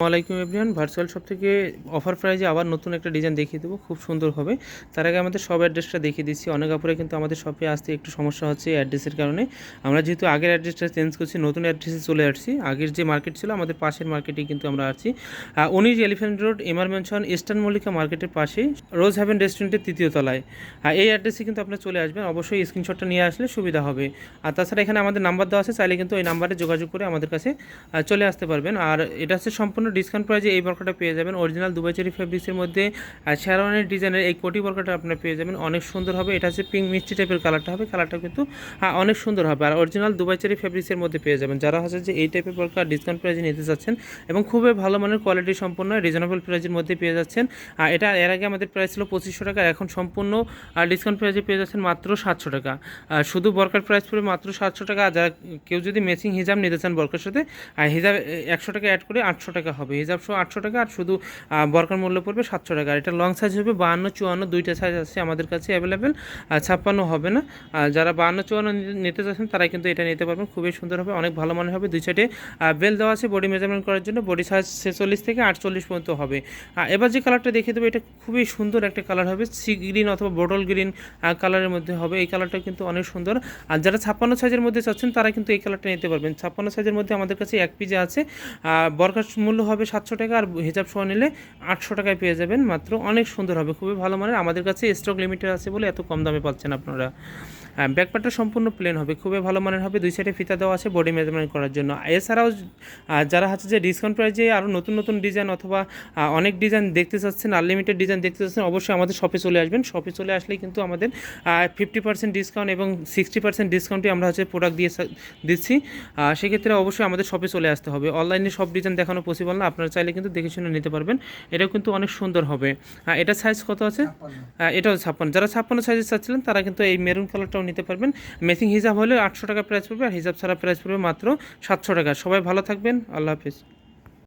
আসসালামাইকুম everyone. Virtual shop থেকে offer প্রাইজে আবার নতুন একটা ডিজাইন দেখিয়ে দেবো। খুব সুন্দর হবে। তার আগে আমাদের সব অ্যাড্রেসটা দেখিয়ে দিচ্ছি। অনেক আপুরে কিন্তু আমাদের শপে আসতে একটু সমস্যা হচ্ছে অ্যাড্রেসের কারণে। আমরা যেহেতু আগের অ্যাড্রেসটা চেঞ্জ করছি, নতুন অ্যাড্রেসে চলে আসছি। আগের যে মার্কেট ছিল, আমাদের পাশের মার্কেটেই কিন্তু আমরা আছি উনিশ elephant road MR mansion eastern Mallika মার্কেটের পাশেই রোজ হ্যাভেন রেস্টুরেন্টের তৃতীয় তলায়। এই অ্যাড্রেসে কিন্তু আপনারা চলে আসবেন। অবশ্যই স্ক্রিনশটটা নিয়ে আসলে সুবিধা হবে। আর তাছাড়া এখানে আমাদের নাম্বার দেওয়া আছে। চাইলে কিন্তু এই নাম্বারে যোগাযোগ করে আমাদের কাছে চলে আসতে পারবেন। আর এটা হচ্ছে সম্পূর্ণ ডিসকাউন্ট প্রাইজে এই বরকাটা পেয়ে যাবেন। অরিজিনাল দুবাই চেরি ফেব্রিক্সের মধ্যে শ্যারনের ডিজাইনের এই কোটি বরকাটা আপনারা পেয়ে যাবেন। অনেক সুন্দর হবে। এটা হচ্ছে পিঙ্ক মিষ্টি টাইপের কালারটা হবে। কালারটা কিন্তু অনেক সুন্দর হবে। আর অরিজিনাল দুবাই চেরি ফেব্রিক্সের মধ্যে পেয়ে যাবেন। যারা হচ্ছে যে এই টাইপের বরকা ডিসকাউন্ট প্রাইজে নিতে চাচ্ছেন এবং খুবই ভালো মানের কোয়ালিটি সম্পন্ন রিজনেবল প্রাইজের মধ্যে পেয়ে যাচ্ছেন আর এটা এর আগে আমাদের প্রাইস ছিল পঁচিশশো টাকা, এখন সম্পূর্ণ ডিসকাউন্ট প্রাইজে পেয়ে যাচ্ছেন মাত্র সাতশো টাকা। আর শুধু বরকার প্রাইস পড়বে মাত্র সাতশো টাকা। আর যারা কেউ যদি মেসিং হিজাব নিতে চান বরকার সাথে আর হিজাব একশো টাকা অ্যাড করে আটশো টাকা হবে। হিজাব সহ আটশো টাকা আর শুধু বরকার মূল্য পড়বে সাতশো টাকা। আর এটা লং সাইজ হবে বাহান্ন, চুয়ান্ন, দুইটা সাইজ আছে আমাদের কাছে অ্যাভেলেবেল ছাপ্পান্ন হবে না। যারা বাহান্ন, চুয়ান্ন নিতে- নিতে চাচ্ছেন তারা কিন্তু এটা নিতে পারবেন। খুবই সুন্দর হবে, অনেক ভালো মনে হবে। দুই সাইডে বেল দেওয়া আছে বডি মেজারমেন্ট করার জন্য। বডি সাইজ ছেচল্লিশ থেকে আটচল্লিশ পর্যন্ত হবে। এবার যে কালারটা দেখিয়ে দেবো, এটা খুবই সুন্দর একটা কালার হবে। সি গ্রিন অথবা বটল গ্রিন কালারের মধ্যে হবে। এই কালারটা কিন্তু অনেক সুন্দর। আর যারা ছাপ্পান্ন সাইজের মধ্যে চাচ্ছেন, তারা কিন্তু এই কালারটা নিতে পারবেন। ছাপ্পান্ন সাইজের মধ্যে আমাদের কাছে এক পিজে আছে। বরকার মূল্য হবে সাতশো টাকা আর হিজাব সহ নিলে আটশো টাকায় পেয়ে যাবেন মাত্র। অনেক সুন্দর হবে, খুবই ভালো মানের। আমাদের কাছে স্টক লিমিটেড আছে বলে এত কম দামে পাচ্ছেন আপনারা। ব্যাকপার্টটা সম্পূর্ণ প্লেন হবে খুবই ভালো মানের হবে দুই সাইডে ফিতা দেওয়া আছে বডি মেজারমেন্ট করার জন্য। এছাড়াও যারা হচ্ছে যে ডিসকাউন্ট প্রাইজে আরও নতুন নতুন ডিজাইন অথবা অনেক ডিজাইন দেখতে চাচ্ছেন আনলিমিটেড ডিজাইন দেখতে চাচ্ছেন অবশ্যই আমাদের শপে চলে আসবেন। শপে চলে আসলে কিন্তু আমাদের ফিফটি পার্সেন্ট ডিসকাউন্ট এবং সিক্সটি পার্সেন্ট ডিসকাউন্টে আমরা হচ্ছে প্রোডাক্ট দিয়ে দিচ্ছি। সেক্ষেত্রে অবশ্যই আমাদের শপে চলে আসতে হবে। অনলাইনে সব ডিজাইন দেখানো পসিবল না আপনারা চাইলে কিন্তু দেখে শুনে নিতে পারবেন। এটাও কিন্তু অনেক সুন্দর হবে। এটা সাইজ কত আছে? এটাও ছাপ্পান্ন। যারা ছাপ্পান্ন সাইজের চাচ্ছিলেন তারা কিন্তু এই মেরুন কালারটাও নিতে পারবেন। মেসিং হিসাব হলে আটশো টাকা প্রাইস পড়বে আর হিসাব ছাড়া প্রাইস পড়বে মাত্র সাতশো টাকা। সবাই ভালো থাকবেন। আল্লাহ হাফিজ।